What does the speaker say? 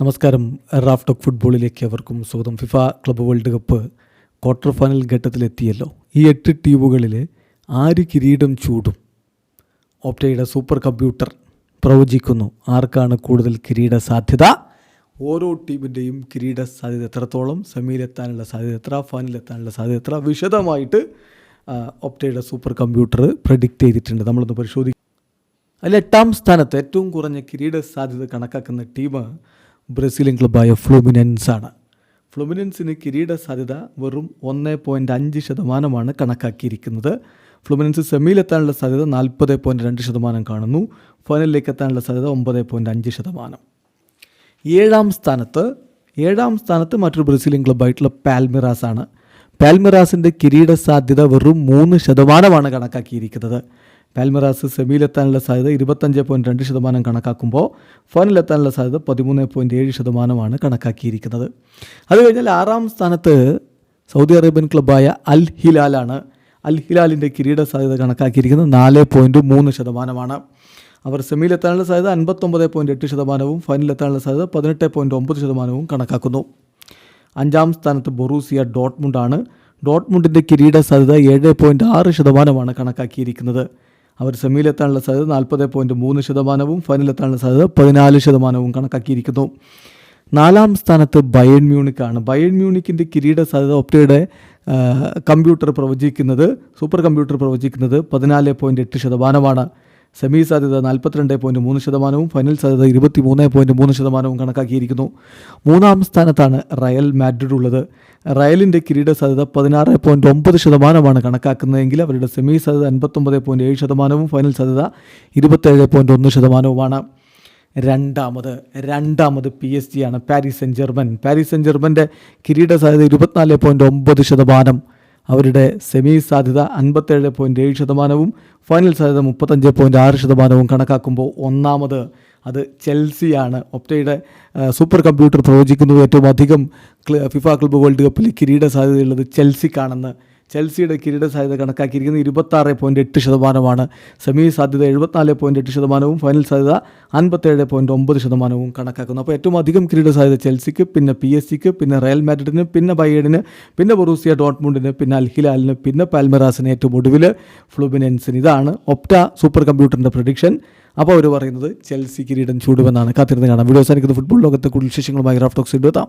നമസ്കാരം. Raf talk ഫുട്ബോളിലേക്ക് അവർക്കും സ്വാഗതം. FIFA club world cup quarter final ഘട്ടത്തിലെത്തിയല്ലോ. ഈ എട്ട് ടീമുകളിൽ ആര് കിരീടം ചൂടും? ഓപ്റ്റയുടെ സൂപ്പർ കമ്പ്യൂട്ടർ പ്രവചിക്കുന്നു. ആർക്കാണ് കൂടുതൽ കിരീട സാധ്യത? ഓരോ ടീമിന്റെയും കിരീട സാധ്യത എത്രത്തോളം? സെമിയിലെത്താനുള്ള സാധ്യത എത്ര? ഫൈനലിലെത്താനുള്ള സാധ്യത എത്ര? വിശദമായിട്ട് ഒപ്റ്റയുടെ സൂപ്പർ കമ്പ്യൂട്ടർ പ്രഡിക്റ്റ് ചെയ്തിട്ടുണ്ട്. നമ്മളൊന്ന് പരിശോധിക്കും അതിൽ എട്ടാം സ്ഥാനത്ത് ഏറ്റവും കുറഞ്ഞ കിരീട സാധ്യത കണക്കാക്കുന്ന ടീം ബ്രസീലിയൻ ക്ലബ്ബായ ഫ്ലൂമിനൻസ് ആണ്. ഫ്ലുമിനൻസിന് കിരീട സാധ്യത വെറും ഒന്ന് പോയിന്റ് അഞ്ച് ശതമാനമാണ് കണക്കാക്കിയിരിക്കുന്നത്. ഫ്ലുമിനൻസ് സെമിയിലെത്താനുള്ള സാധ്യത നാൽപ്പത് പോയിന്റ് രണ്ട് ശതമാനം കാണുന്നു. ഫൈനലിലേക്ക് എത്താനുള്ള സാധ്യത ഒമ്പത് പോയിന്റ് അഞ്ച് ശതമാനം. ഏഴാം സ്ഥാനത്ത് ഏഴാം സ്ഥാനത്ത് മറ്റൊരു ബ്രസീലിയൻ ക്ലബ്ബായിട്ടുള്ള പാൽമിറാസ് ആണ് പാൽമിറാസിന്റെ കിരീട സാധ്യത വെറും മൂന്ന് ശതമാനമാണ് കണക്കാക്കിയിരിക്കുന്നത്. പാൽമിറാസ് സെമിയിലെത്താനുള്ള സാധ്യത ഇരുപത്തഞ്ച് പോയിന്റ് രണ്ട് ശതമാനം കണക്കാക്കുമ്പോൾ ഫൈനലിലെത്താനുള്ള സാധ്യത പതിമൂന്ന് പോയിന്റ് ഏഴ് ശതമാനമാണ് കണക്കാക്കിയിരിക്കുന്നത്. അത് കഴിഞ്ഞാൽ ആറാം സ്ഥാനത്ത് സൗദി അറേബ്യൻ ക്ലബ്ബായ അൽ ഹിലാലാണ്. അൽ ഹിലാലിന്റെ കിരീട സാധ്യത കണക്കാക്കിയിരിക്കുന്നത് നാല് പോയിന്റ് മൂന്ന് ശതമാനമാണ്. അവർ സെമിയിലെത്താനുള്ള സാധ്യത അൻപത്തൊമ്പത് പോയിന്റ് എട്ട് ശതമാനവും ഫൈനലിലെത്താനുള്ള സാധ്യത പതിനെട്ട് പോയിന്റ് ഒമ്പത് ശതമാനവും കണക്കാക്കുന്നു. അഞ്ചാം സ്ഥാനത്ത് ബൊറൂസിയ ഡോട്ട്മുണ്ടാണ്. ഡോട്ട്മുണ്ടിന്റെ കിരീട സാധ്യത ഏഴ് പോയിന്റ് ആറ് ശതമാനമാണ് കണക്കാക്കിയിരിക്കുന്നത്. അവർ സെമിയിലെത്താനുള്ള സാധ്യത നാൽപ്പത് പോയിന്റ് മൂന്ന് ശതമാനവും ഫൈനലെത്താനുള്ള സാധ്യത പതിനാല് ശതമാനവും കണക്കാക്കിയിരിക്കുന്നു. നാലാം സ്ഥാനത്ത് ബയൺ മ്യൂണിക്കാണ്. ബയൺ മ്യൂണിക്കിന്റെ കിരീട സാധ്യത ഒപ്റ്റയുടെ കമ്പ്യൂട്ടർ പ്രവചിക്കുന്നത് സൂപ്പർ കമ്പ്യൂട്ടർ പ്രവചിക്കുന്നത് പതിനാല് പോയിന്റ് എട്ട് ശതമാനമാണ്. സെമി സാധ്യത നാൽപ്പത്തിരണ്ട് പോയിന്റ് മൂന്ന് ശതമാനവും ഫൈനൽ സാധ്യത ഇരുപത്തി മൂന്ന് പോയിന്റ് മൂന്ന് ശതമാനവും കണക്കാക്കിയിരിക്കുന്നു. മൂന്നാം സ്ഥാനത്താണ് റയൽ മാഡ്രിഡ് ഉള്ളത്. റയലിന്റെ കിരീട സാധ്യത പതിനാറ് പോയിന്റ് ഒമ്പത് ശതമാനമാണ് കണക്കാക്കുന്നതെങ്കിൽ അവരുടെ സെമി സാധ്യത അൻപത്തൊമ്പത് പോയിന്റ് ഏഴ് ശതമാനവും ഫൈനൽ സാധ്യത ഇരുപത്തേഴ് പോയിന്റ് ഒന്ന് ശതമാനവുമാണ്. രണ്ടാമത് രണ്ടാമത് പി എസ് ജി ആണ് Paris Saint Germain Paris Saint ജർമ്മന്റെ കിരീട സാധ്യത ഇരുപത്തിനാല് പോയിന്റ് ഒമ്പത് ശതമാനം. അവരുടെ സെമി സാധ്യത അൻപത്തേഴ് പോയിന്റ് ഏഴ് ശതമാനവും ഫൈനൽ സാധ്യത മുപ്പത്തഞ്ച് പോയിന്റ് ആറ് ശതമാനവും കണക്കാക്കുമ്പോൾ ഒന്നാമത് അത് ചെൽസിയാണ്. ഒപ്റ്റയുടെ സൂപ്പർ കമ്പ്യൂട്ടർ പ്രവചിക്കുന്നു ഏറ്റവും അധികം ഫിഫ ക്ലബ് വേൾഡ് കപ്പിൽ കിരീട സാധ്യതയുള്ളത് ചെൽസിക്കാണെന്ന് ചെൽസിയുടെ കിരീട സാധ്യത കണക്കാക്കിയിരിക്കുന്നത് ഇരുപത്താറ് പോയിന്റ് എട്ട് ശതമാനമാണ്. സെമി സാധ്യത എഴുപത്തിനാല് പോയിന്റ് എട്ട് ശതമാനവും ഫൈനൽ സാധ്യത അൻപത്തേഴ് പോയിന്റ് ഒമ്പത് ശതമാനവും കണക്കാക്കുന്നു. അപ്പോൾ ഏറ്റവും അധികം കിരീട സാധ്യത ചെൽസിക്ക് പിന്നെ പി എസ് സിക്ക് പിന്നെ റയൽ മാഡ്രിഡിന് പിന്നെ ബയേഡിന് പിന്നെ ബൊറൂസിയ ഡോട്ട്മുണ്ടിന് പിന്നെ അൽഹിലാലിന് പിന്നെ പാൽമെറാസിന് ഏറ്റവും ഒടുവിൽ ഫ്ലുബിനെൻസിന്. ഇതാണ് ഒപ്റ്റ സൂപ്പർ കമ്പ്യൂട്ടറിന്റെ പ്രഡിക്ഷൻ. അപ്പോൾ അവർ പറയുന്നത് ചെൽസി കിരീടം ചൂടുമെന്നാണ്. കാത്തിരുന്ന് കാണാം. വീഡിയോ അവസാനിക്കുന്ന. ഫുട്ബോൾ ലോകത്തെ കൂടുതൽ വിശേഷങ്ങളുമായി റാഫ്റ്റോക്സ് എത്താം.